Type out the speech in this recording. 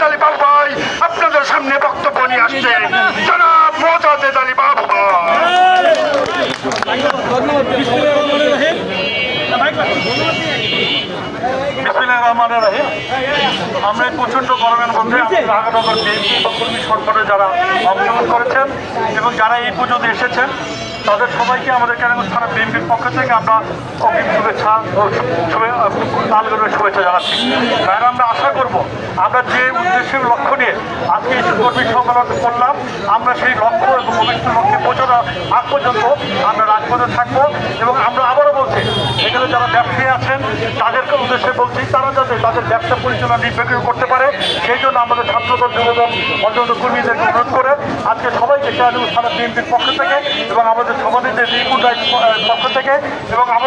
মোজাদ্দেদ বাবু ভাই। আপনাদের সামনে বক্তব্য নিয়ে আসছে। জনাব মোজাদ্দেদ আলী বাবু আমরা প্রচণ্ড গরমের মধ্যে কর্মী সরকারের যারা অংশগ্রহণ করেছেন এবং যারা এই পুজোতে এসেছেন তাদের সবাইকে আমাদের কেরানীগঞ্জ থানা বিএনপির পক্ষ থেকে আমরা অগ্রিম শুভেচ্ছা গরমের শুভেচ্ছা জানাচ্ছি। তাই আমরা আশা করব আমরা যে উদ্দেশ্যের লক্ষ্য নিয়ে আজকে এই কর্মী সম্মেলন করলাম, আমরা সেই লক্ষ্য এবং অভিষ্ট লক্ষ্যে পৌঁছানোর আগ পর্যন্ত আমরা রাজপথে থাকব এবং আমরা বলছি এখানে যারা ব্যবসায়ী আছেন, তাদেরকে উদ্দেশ্যে বলছি, তারা যাতে তাদের ব্যবসা পরিচালনা নির্বিঘ্ন করতে পারে, সেই জন্য আমাদের ছাত্রদল, যুবদল অন্যান্য কর্মীদেরকে অনুরোধ করে আজকে সবাইকে কেরানীগঞ্জ থানা বিএনপির পক্ষ থেকে এবং আমাদের সমাজের যে রিকুট পক্ষ থেকে এবং আমাদের